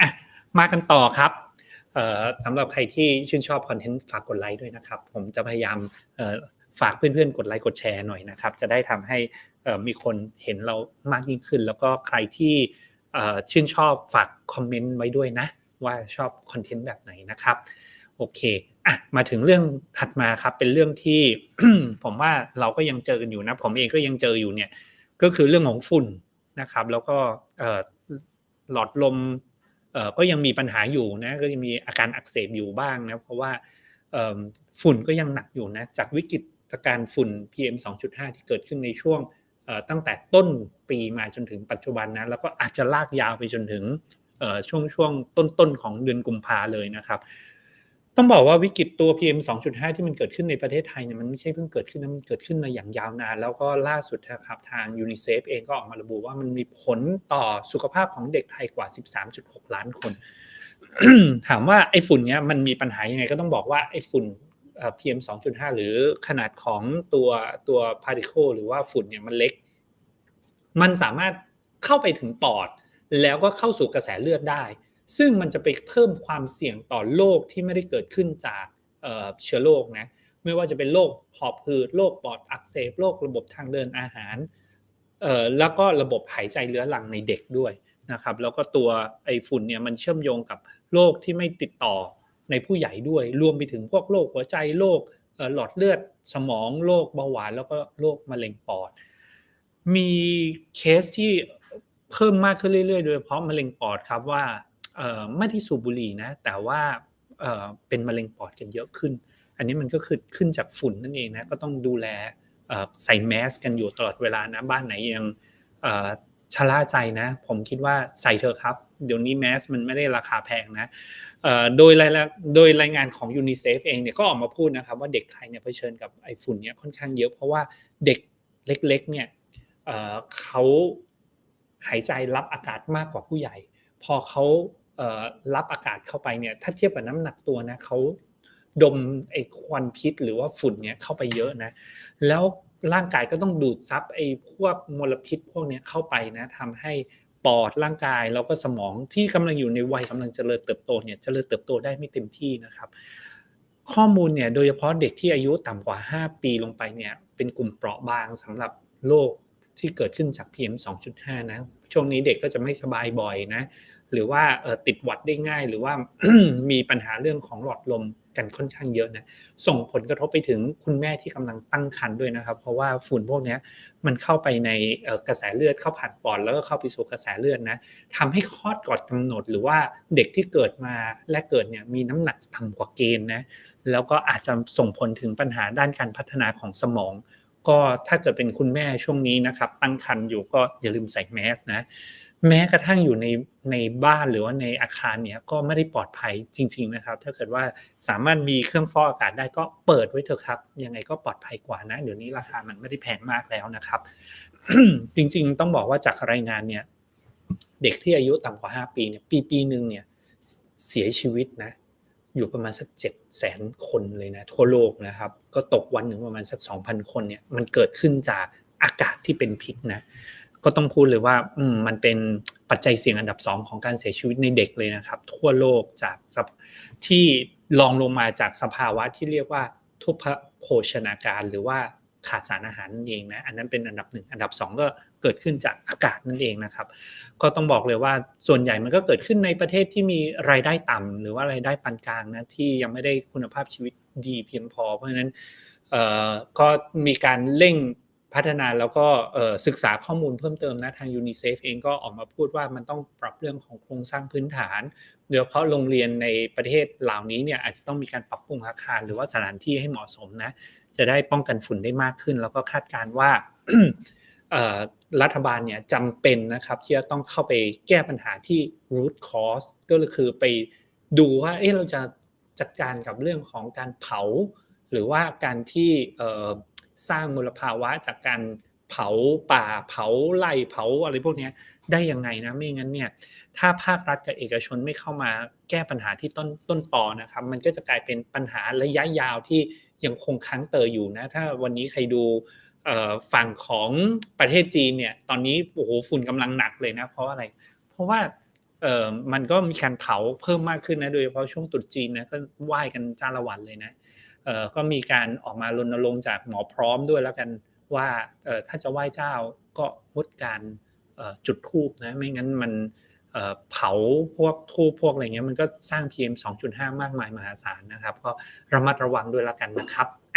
อะมากันต่อครับสำหรับใครที่ชื่นชอบคอนเทนต์ฝากกดไลค์ด้วยนะครับ ผมจะพยายามฝากเพื่อนๆ กดไลค์กดแชร์หน่อยนะครับ จะได้ทำให้มีคนเห็นเรามากยิ่งขึ้น แล้วก็ใครที่ชื่นชอบฝากคอมเมนต์ไว้ด้วยนะ ว่าชอบคอนเทนต์แบบไหนนะครับโอเคอะมาถึงเรื่องถัดมาครับเป็นเรื่องที่ผมว่าเราก็ยังเจอกันอยู่นะ ผมเองก็ยังเจออยู่เนี่ยก็คือเรื่องของฝุ่นนะครับ แล้วก็ หลอดลมก็ยังมีปัญหาอยู่นะก็ยังมีอาการอักเสบอยู่บ้างนะเพราะว่าฝุ่นก็ยังหนักอยู่นะจากวิกฤตการฝุ่น PM 2.5 ที่เกิดขึ้นในช่วงตั้งแต่ต้นปีมาจนถึงปัจจุบันนะแล้วก็อาจจะลากยาวไปจนถึงช่วงช่วงต้นๆของเดือนกุมภาเลยนะครับ ต้องบอกว่าวิกฤตตัว PM 2.5 ที่มันเกิดขึ้นในประเทศไทยเนี่ยมันไม่ใช่เพิ่งเกิดขึ้นนะมันเกิดขึ้นมาอย่างยาวนาน แล้วก็ล่าสุดนะครับทางยูนิเซฟเองก็ออกมาระบุว่ามันมีผลต่อสุขภาพของเด็กไทยกว่า 13.6 ล้านคน ถามว่าไอ้ฝุ่นเนี้ยมันมีปัญหายังไงก็ต้องบอกว่าไอ้ฝุ่น PM 2.5 หรือขนาดของตัวตัวพาร์ติเคิลหรือว่าฝุ่นเนี่ยมันเล็ก มันสามารถเข้าไปถึงปอด แล้วก็เข้าสู่กระแสเลือดได้ ซึ่งมันจะไปเพิ่มความเสี่ยงต่อโรคที่ไม่ได้เกิดขึ้นจากเชื้อโรคนะไม่ว่าจะเป็นโรคหอบหืดโรคปอดอักเสบโรคระบบทางเดินอาหารแล้วก็ระบบหายใจเรื้อรังในเด็กด้วยนะครับแล้วก็ตัวไอฝุ่นเนี่ยมันเชื่อมโยงกับโรคที่ไม่ติดต่อในผู้ใหญ่ด้วย รวมไปถึงพวกโรคหัวใจโรคหลอดเลือดสมองโรคเบาหวานแล้วก็โรคมะเร็งปอด มีเคสที่เพิ่มมากขึ้นเรื่อยๆ โดยเฉพาะมะเร็งปอดครับว่า ไม่ได้สูบบุหรี่นะ แต่ว่าเป็นมะเร็งปอดกันเยอะขึ้น อันนี้มันก็คือขึ้นจากฝุ่นนั่นเองนะ ก็ต้องดูแลใส่แมสกันอยู่ตลอดเวลานะ บ้านไหนยังชะล่าใจนะ ผมคิดว่าใส่เถอะครับ เดี๋ยวนี้แมสมันไม่ได้ราคาแพงนะโดยรายโดยรายงานของยูนิเซฟเองเนี่ยก็ออกมาพูดนะครับว่าเด็กไทยเนี่ยเผชิญกับไอฝุ่นเนี่ยค่อนข้างเยอะ เพราะว่าเด็กเล็กๆเนี่ยเขาหายใจรับอากาศมากกว่าผู้ใหญ่ พอเขา รับอากาศเข้าไปเนี่ยถ้าเทียบกับน้ำหนักตัวนะเขาดมไอ้ควันพิษหรือว่าฝุ่นเนี่ยเข้าไปเยอะนะ แล้วร่างกายก็ต้องดูดซับไอ้พวกมลพิษพวกนี้เข้าไปนะทำให้ปอดร่างกายแล้วก็สมองที่กำลังอยู่ในวัยกำลังเจริญเติบโตเนี่ยเจริญเติบโตได้ไม่เต็มที่นะครับ ข้อมูลเนี่ยโดยเฉพาะเด็กที่อายุต่ำกว่า 5 ปีลงไปเนี่ยเป็นกลุ่มเปราะบางสำหรับโรค ที่เกิดขึ้นจาก PM 2.5 นะ ช่วงนี้เด็กก็จะไม่สบายบ่อยนะ หรือว่าติดหวัดได้ง่าย หรือว่ามีปัญหาเรื่องของหลอดลมกันค่อนข้างเยอะนะ ส่งผลกระทบไปถึงคุณแม่ที่กำลังตั้งครรภ์ด้วยนะครับ เพราะว่าฝุ่นพวกนี้มันเข้าไปในกระแสเลือดเข้าผ่านปอดแล้วก็เข้าไปสู่กระแสเลือดนะทำให้คลอดก่อนกำหนด หรือว่าเด็กที่เกิดมาและเกิดเนี่ยมีน้ำหนักต่ำกว่าเกณฑ์นะ แล้วก็อาจจะส่งผลถึงปัญหาด้านการพัฒนาของสมอง ก็ถ้าเกิดเป็นคุณแม่ช่วงนี้นะครับ ตั้งครรภ์อยู่ก็อย่าลืมใส่แมสนะ แม้กระทั่งอยู่ในในบ้านหรือว่าในอาคารเนี้ยก็ไม่ได้ปลอดภัยจริง ๆนะครับ ถ้าเกิดว่าสามารถมีเครื่องฟอกอากาศได้ก็เปิดไว้เถอะครับ ยังไงก็ปลอดภัยกว่านะ เดี๋ยวนี้ราคามันไม่ได้แพงมากแล้วนะครับ จริงๆ ต้องบอกว่าจากรายงานเนี่ยเด็กที่อายุต่ำกว่าห้าปีเนี่ยปีปีหนึ่งเนี่ยเสียชีวิตนะ อยู่ประมาณสักเจ็ดแสนคนเลยนะทั่วโลกนะครับ ก็ตกวันหนึ่งประมาณสักสองพันคนเนี่ยมันเกิดขึ้นจากอากาศที่เป็นพิษนะก็ต้องพูดเลยว่ามันเป็นปัจจัยเสี่ยงอันดับสองของการเสียชีวิตในเด็กเลยนะครับ ทั่วโลกจากที่ลองลงมาจากสภาวะที่เรียกว่าทุพโภชนาการหรือว่า ขาดสารอาหารนั่นเองนะอันนั้นเป็นอันดับหนึ่งอันดับสองก็เกิดขึ้นจากอากาศนั่นเองนะครับ ก็ต้องบอกเลยว่าส่วนใหญ่มันก็เกิดขึ้นในประเทศที่มีรายได้ต่ำหรือว่ารายได้ปานกลางนะที่ยังไม่ได้คุณภาพชีวิตดีเพียงพอ เพราะฉะนั้นก็มีการเร่ง พัฒนาแล้วก็ศึกษาข้อมูลเพิ่มเติมนะทางยูนิเซฟเองก็ออกมาพูดว่ามันต้องปรับเรื่องของโครงสร้างพื้นฐานโดยเฉพาะโรงเรียนในประเทศเหล่านี้เนี่ยอาจจะต้องมีการปรับปรุงอาคารหรือว่าสถานที่ให้เหมาะสมนะจะได้ป้องกันฝุ่นได้มากขึ้น แล้วก็คาดการว่ารัฐบาลเนี่ยจำเป็นนะครับที่จะต้องเข้าไปแก้ปัญหาที่ root cause ก็คือไปดูว่าเอ๊ะเราจะจัดการกับเรื่องของการเผา หรือว่าการที่ สร้างมลภาวะจากการเผาป่าเผาไร่เผาอะไรพวกนี้ได้ยังไงนะไม่งั้นเนี่ยถ้าภาครัฐกับเอกชนไม่เข้ามาแก้ปัญหาที่ต้นต้นต่อนะครับ มันก็จะกลายเป็นปัญหาระยะยาวที่ยังคงค้างเตออยู่นะถ้าวันนี้ใครดูฝั่งของประเทศจีนเนี่ยตอนนี้โอ้โหฝุ่นกำลังหนักเลยนะเพราะอะไร เพราะว่ามันก็มีการเผาเพิ่มมากขึ้นนะโดยเฉพาะช่วงตรุษจีนนะก็ไหว้กันจ้าละวันเลยนะ ก็มีการออกมารณรงค์จากหมอพร้อมด้วยแล้วกันว่าถ้าจะไหว้เจ้าก็งดการจุดทูปนะไม่งั้นมันเผาพวกทูปพวกอะไรเงี้ยมันก็สร้าง PM 2.5 มากมายมหาศาลนะครับ ก็ระมัดระวังด้วยแล้วกันนะครับ